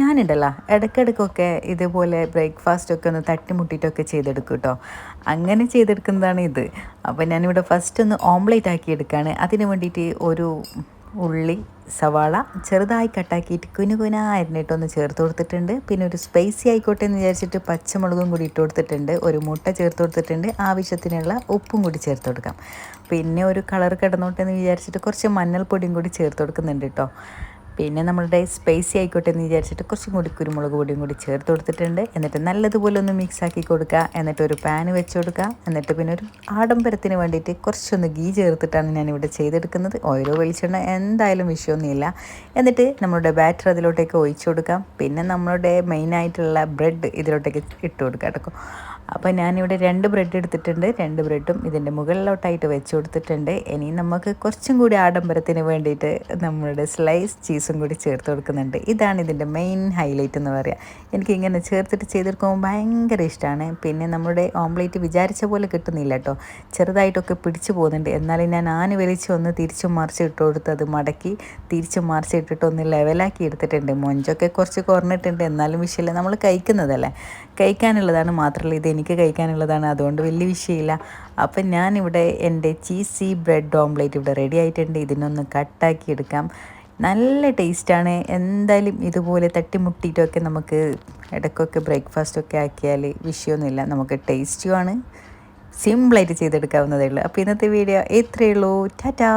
ഞാനുണ്ടല്ലോ ഇടയ്ക്കിടയ്ക്കൊക്കെ ഇതുപോലെ ബ്രേക്ക്ഫാസ്റ്റൊക്കെ ഒന്ന് തട്ടിമുട്ടിയിട്ടൊക്കെ ചെയ്തെടുക്കും കേട്ടോ അങ്ങനെ ചെയ്തെടുക്കുന്നതാണ് ഇത്. അപ്പോൾ ഞാനിവിടെ ഫസ്റ്റ് ഒന്ന് ഓംലേറ്റ് ആക്കി എടുക്കുകയാണ് അതിന് വേണ്ടിയിട്ട് ഒരു ഉള്ളി സവാള ചെറുതായി കട്ടാക്കിയിട്ട് കുനു കുന അരിഞ്ഞിട്ടൊന്ന് ചേർത്ത് കൊടുത്തിട്ടുണ്ട്. പിന്നെ ഒരു സ്പൈസി ആയിക്കോട്ടെ എന്ന് വിചാരിച്ചിട്ട് പച്ചമുളകും കൂടി ഇട്ട് കൊടുത്തിട്ടുണ്ട്. ഒരു മുട്ട ചേർത്ത് കൊടുത്തിട്ടുണ്ട്. ആവശ്യത്തിനുള്ള ഉപ്പും കൂടി ചേർത്ത് കൊടുക്കാം. പിന്നെ ഒരു കളർ കിടന്നോട്ടെ എന്ന് വിചാരിച്ചിട്ട് കുറച്ച് മഞ്ഞൾപ്പൊടിയും കൂടി ചേർത്ത് കൊടുക്കുന്നുണ്ട് കേട്ടോ പിന്നെ നമ്മളുടെ സ്പൈസി ആയിക്കോട്ടെ എന്ന് വിചാരിച്ചിട്ട് കുറച്ചും കൂടി കുരുമുളക് പൊടിയും കൂടി ചേർത്ത് കൊടുത്തിട്ടുണ്ട്. എന്നിട്ട് നല്ലതുപോലെ ഒന്ന് മിക്സ് ആക്കി കൊടുക്കുക. എന്നിട്ട് ഒരു പാന് വെച്ച് കൊടുക്കുക. എന്നിട്ട് പിന്നെ ഒരു ആഡംബരത്തിന് വേണ്ടിയിട്ട് കുറച്ചൊന്ന് ഗീ ചേർത്തിട്ടാണ് ഞാനിവിടെ ചെയ്തെടുക്കുന്നത്. ഓരോ വെളിച്ചെണ്ണ എന്തായാലും വിഷയമൊന്നുമില്ല. എന്നിട്ട് നമ്മളുടെ ബാറ്റർ അതിലോട്ടേക്ക് ഒഴിച്ചു കൊടുക്കാം. പിന്നെ നമ്മളുടെ മെയിനായിട്ടുള്ള ബ്രെഡ് ഇതിലോട്ടേക്ക് ഇട്ട് കൊടുക്കാം കേട്ടോ. അപ്പോൾ ഞാനിവിടെ രണ്ട് ബ്രെഡ് എടുത്തിട്ടുണ്ട്. രണ്ട് ബ്രെഡും ഇതിന്റെ മുകളിലോട്ടായിട്ട് വെച്ച് കൊടുത്തിട്ടുണ്ട്. ഇനി നമുക്ക് കുറച്ചും കൂടി ആഡംബരത്തിന് വേണ്ടിയിട്ട് നമ്മളുടെ സ്ലൈസ് ചീസും കൂടി ചേർത്ത് കൊടുക്കുന്നുണ്ട്. ഇതാണ് ഇതിന്റെ മെയിൻ ഹൈലൈറ്റ് എന്ന് പറയുക എനിക്ക് ഇങ്ങനെ ചേർത്തിട്ട് ചെയ്തെടുക്കുമ്പോൾ ഭയങ്കര ഇഷ്ടമാണ് പിന്നെ നമ്മുടെ ഓംലേറ്റ് വിചാരിച്ച പോലെ കിട്ടുന്നില്ല കേട്ടോ ചെറുതായിട്ടൊക്കെ പിടിച്ചു പോകുന്നുണ്ട്. എന്നാലും ഞാൻ ആന് വലിച്ച് ഒന്ന് തിരിച്ചു മറിച്ച് ഇട്ട് കൊടുത്ത് അത് മടക്കി തിരിച്ചു മറിച്ച് ഇട്ടിട്ട് ഒന്ന് ലെവലാക്കി എടുത്തിട്ടുണ്ട്. മൊഞ്ചൊക്കെ കുറച്ച് കുറഞ്ഞിട്ടുണ്ട്. എന്നാലും വിഷയമില്ല. നമ്മൾ കഴിക്കുന്നതല്ലേ. കഴിക്കാനുള്ളതാണ് മാത്രമല്ല ഇത് എനിക്ക് കഴിക്കാനുള്ളതാണ്. അതുകൊണ്ട് വലിയ വിഷയമില്ല. അപ്പം ഞാനിവിടെ എന്റെ ചീസി ബ്രെഡ് ഓംലേറ്റ് ഇവിടെ റെഡി ആയിട്ടുണ്ട്. ഇതിനൊന്ന് കട്ടാക്കി എടുക്കാം. നല്ല ടേസ്റ്റാണ് എന്തായാലും ഇതുപോലെ തട്ടിമുട്ടിയിട്ടൊക്കെ നമുക്ക് ഇടയ്ക്കൊക്കെ ബ്രേക്ക്ഫാസ്റ്റൊക്കെ ആക്കിയാൽ വിഷയമൊന്നുമില്ല നമുക്ക് ടേസ്റ്റുമാണ് സിമ്പിളായിട്ട് ചെയ്തെടുക്കാവുന്നതേ ഉള്ളൂ. അപ്പോൾ ഇന്നത്തെ വീഡിയോ ഇത്രയേ ഉള്ളൂ. ടാറ്റാ.